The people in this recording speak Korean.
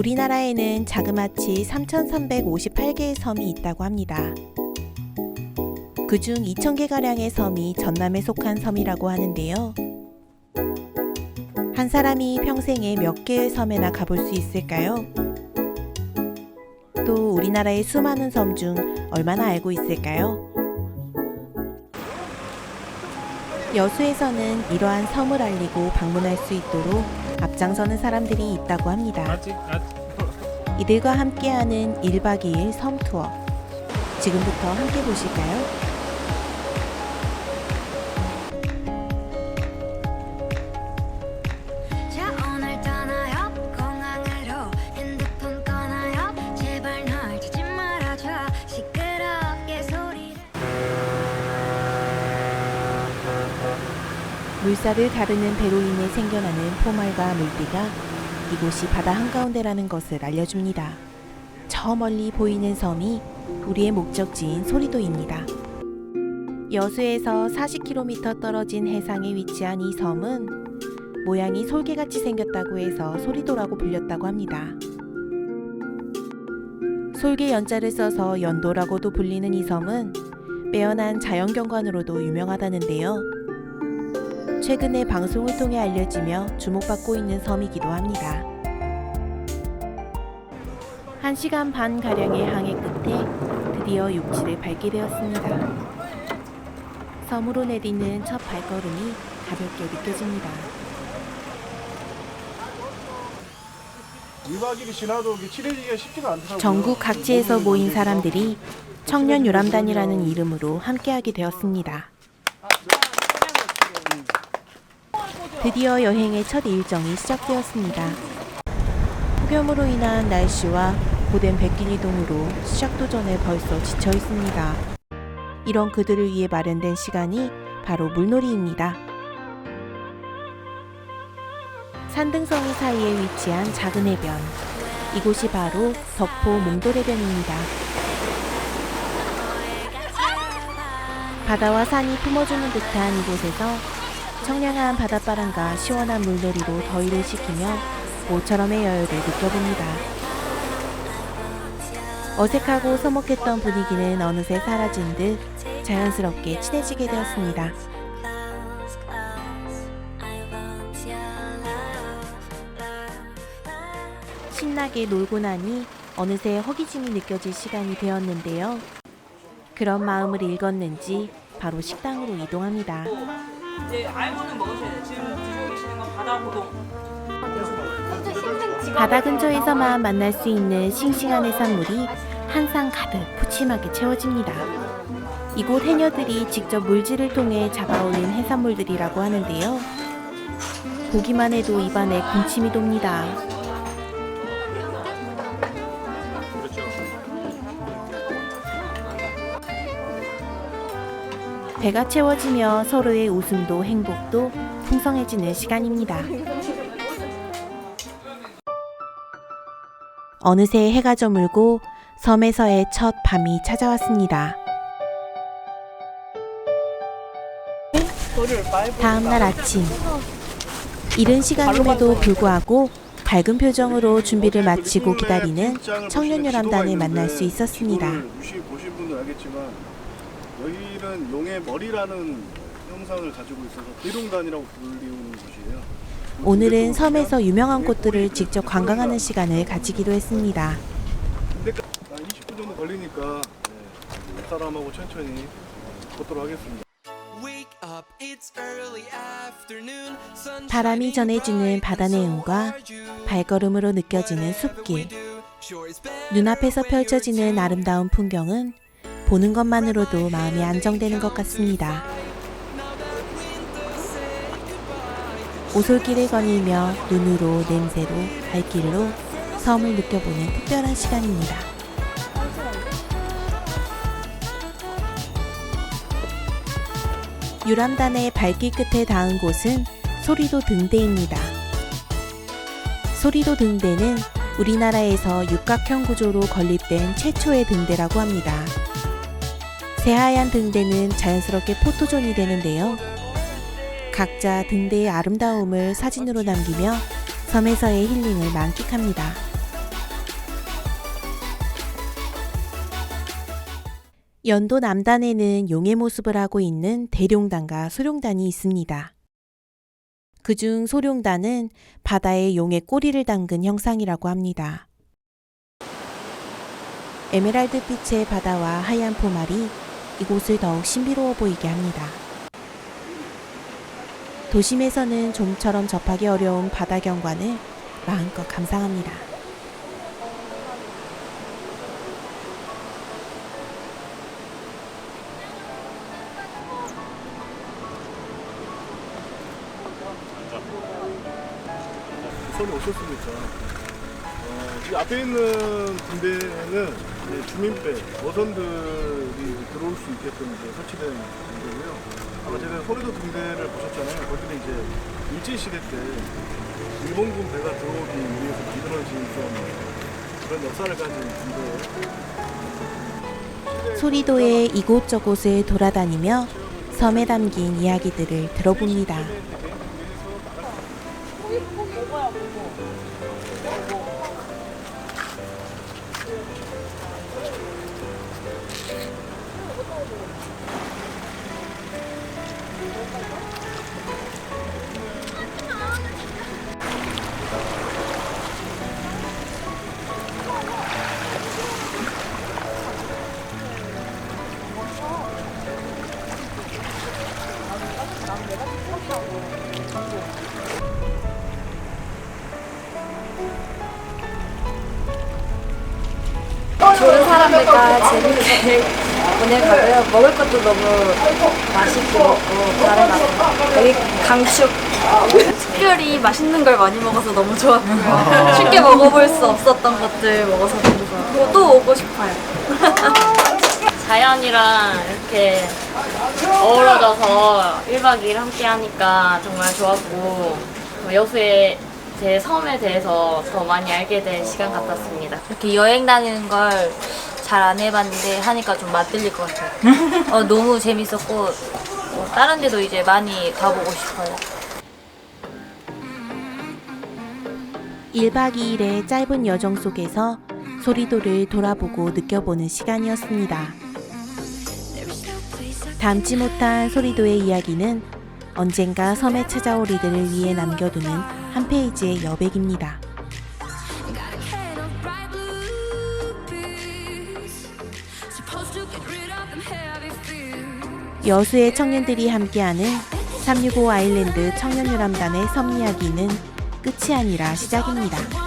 우리나라에는 자그마치 3,358개의 섬이 있다고 합니다. 그중 2,000개가량의 섬이 전남에 속한 섬이라고 하는데요. 한 사람이 평생에 몇 개의 섬에나 가볼 수 있을까요? 또 우리나라의 수많은 섬 중 얼마나 알고 있을까요? 여수에서는 이러한 섬을 알리고 방문할 수 있도록 앞장서는 사람들이 있다고 합니다. 이들과 함께하는 1박 2일 섬 투어. 지금부터 함께 보실까요? 물살을 가르는 배로 인해 생겨나는 포말과 물비가 이곳이 바다 한가운데라는 것을 알려줍니다. 저 멀리 보이는 섬이 우리의 목적지인 소리도입니다. 여수에서 40km 떨어진 해상에 위치한 이 섬은 모양이 솔개같이 생겼다고 해서 소리도라고 불렸다고 합니다. 솔개 연자를 써서 연도라고도 불리는 이 섬은 빼어난 자연경관으로도 유명하다는데요. 최근에 방송을 통해 알려지며 주목받고 있는 섬이기도 합니다. 1시간 반 가량의 항해 끝에 드디어 육지를 밟게 되었습니다. 섬으로 내딛는 첫 발걸음이 가볍게 느껴집니다. 2박 2일이 지나도 이게 친해지기가 쉽지가 않더라고요. 전국 각지에서 모인 사람들이 청년 유람단이라는 이름으로 함께하게 되었습니다. 드디어 여행의 첫 일정이 시작되었습니다. 폭염으로 인한 날씨와 고된 백길 이동으로 시작도 전에 벌써 지쳐 있습니다. 이런 그들을 위해 마련된 시간이 바로 물놀이입니다. 산등성이 사이에 위치한 작은 해변. 이곳이 바로 덕포 몽돌해변입니다. 바다와 산이 품어주는 듯한 이곳에서 청량한 바닷바람과 시원한 물놀이로 더위를 식히며 모처럼의 여유를 느껴봅니다. 어색하고 서먹했던 분위기는 어느새 사라진 듯 자연스럽게 친해지게 되었습니다. 신나게 놀고 나니 어느새 허기짐이 느껴질 시간이 되었는데요. 그런 마음을 읽었는지 바로 식당으로 이동합니다. 이제 알고는 먹으셔야 돼요. 지금 드시고 계시는 건 바다 고동. 바다 근처에서만 만날 수 있는 싱싱한 해산물이 항상 가득 푸짐하게 채워집니다. 이곳 해녀들이 직접 물질을 통해 잡아올린 해산물들이라고 하는데요. 보기만 해도 입안에 군침이 돕니다. 배가 채워지며 서로의 웃음도 행복도 풍성해지는 시간입니다. 어느새 해가 저물고 섬에서의 첫 밤이 찾아왔습니다. 다음 날 아침 이른 시간임에도 불구하고 밝은 표정으로 준비를 마치고 기다리는 청년 유람단을 만날 수 있었습니다. 여기는 용의 머리라는 형상을 가지고 있어서 비룡단이라고 불리우는 곳이에요. 오늘은 섬에서 유명한 곳들을 직접 관광하는 시간을 가지기로 했습니다. 한 20분 정도 걸리니까 네, 옆 사람하고 천천히 걷도록 하겠습니다. 바람이 전해주는 바다 내음과 you. 발걸음으로 느껴지는 숲길. 눈앞에서 펼쳐지는. 아름다운 풍경은 보는 것만으로도 마음이 안정되는 것 같습니다. 오솔길을 거닐며 눈으로 냄새로 발길로 섬을 느껴보는 특별한 시간입니다. 유람단의 발길 끝에 닿은 곳은 소리도 등대입니다. 소리도 등대는 우리나라에서 육각형 구조로 건립된 최초의 등대라고 합니다. 새하얀 등대는 자연스럽게 포토존이 되는데요. 각자 등대의 아름다움을 사진으로 남기며 섬에서의 힐링을 만끽합니다. 연도 남단에는 용의 모습을 하고 있는 대룡단과 소룡단이 있습니다. 그중 소룡단은 바다에 용의 꼬리를 담근 형상이라고 합니다. 에메랄드 빛의 바다와 하얀 포말이 이곳을 더욱 신비로워 보이게 합니다. 도심에서는 좀처럼 접하기 어려운 바다 경관을 마음껏 감상합니다. 우선 오셨으니까 어, 이 앞에 있는 군대는 이제 주민배, 어선들이 들어올 수 있게끔 이제 설치된 군대고요. 아까 제가 소리도 군대를 보셨잖아요. 거기는 이제 일제시대 때 일본군 배가 들어오기 위해서 만들어진 좀 그런 역사를 가진 군대예요. 소리도의 이곳저곳을 돌아다니며 섬에 담긴 이야기들을 들어봅니다. 사람들과 재밌게 보낼 거고요. 먹을 것도 너무 맛있게 먹고 다양하고 여기 강축 특별히 맛있는 걸 많이 먹어서 너무 좋았고요. 쉽게 먹어볼 수 없었던 것들 먹어서 너무 좋았고 또 오고 싶어요. 자연이랑 이렇게 어우러져서 1박 2일 함께 하니까 정말 좋았고 여수의 제 섬에 대해서 더 많이 알게 된 시간 같았습니다. 이렇게 여행 다니는 걸 잘 안 해봤는데 하니까 좀 맛들릴 것 같아요. 어, 너무 재밌었고 어, 다른 데도 이제 많이 가보고 싶어요. 1박 2일의 짧은 여정 속에서 소리도를 돌아보고 느껴보는 시간이었습니다. 담지 못한 소리도의 이야기는 언젠가 섬에 찾아올 이들을 위해 남겨두는 한 페이지의 여백입니다. 여수의 청년들이 함께하는 365 아일랜드 청년유람단의 섬 이야기는 끝이 아니라 시작입니다.